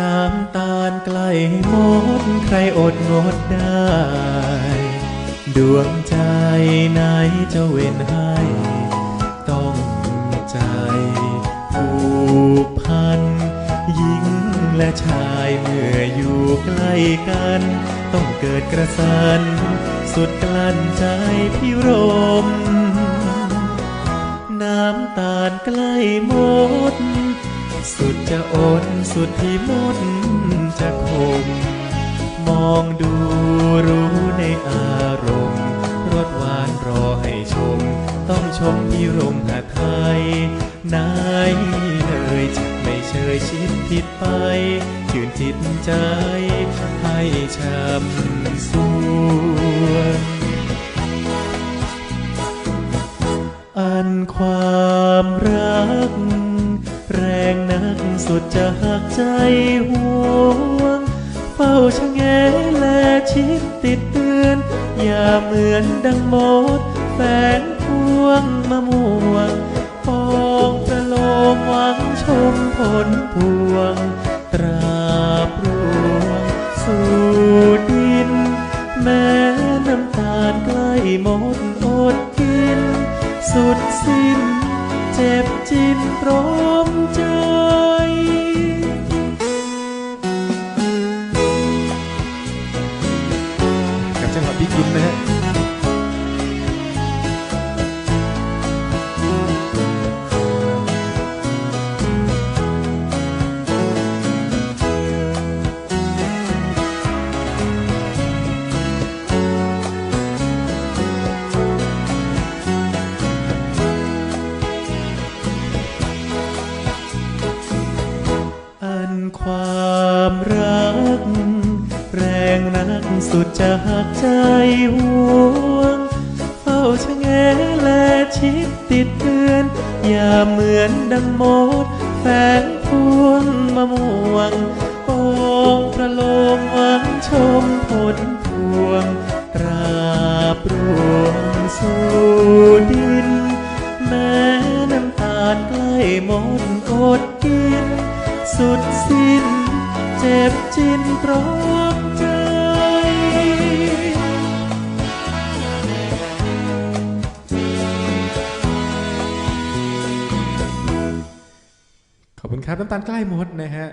น้ำตาลใกล้หมด ใครอดงดได้ ดวงใจไหนจะเว้นให้ ต้องใจผูกพัน หญิงและชายเมื่ออยู่ใกล้กัน ต้องเกิดกระสัน สุดกลั้นใจพิรม น้ำตาลใกล้หมดสุด จะอดสุดที่มดจะคม มองดูรู้ในอารมณ์รสหวานรอให้ชม ต้องชมพิรมหาไทยนายเลยจะไม่เชยชิดผิดไปชื่นจิตใจให้ช้ำสวนอันความรัก สุดจะหักใจห่วง เฝ้าชะแงและชิดติดเตือน อย่าเหมือนดังมดแฝงพวงมะม่วงปองประโลมหวังชมผลพวง ตราบรวงสู่ดิน แม้น้ำตาลใกล้หมดอดกิน สุดสิ้นเจ็บจินตรอมใจ กับ แรงนักสุดจะหักใจห่วง เฝ้าชะแงและชิดติดเตือน อย่าเหมือนดังมดแฝงพวงมะม่วงปองประโลมหวังชมผลพวงตราบรวงสู่ดิน แม้น้ำตาลใกล้หมดอดกิน สุดสิ้น เจ็บจินตรอม ครับน้ำตาลใกล้หมดนะฮะ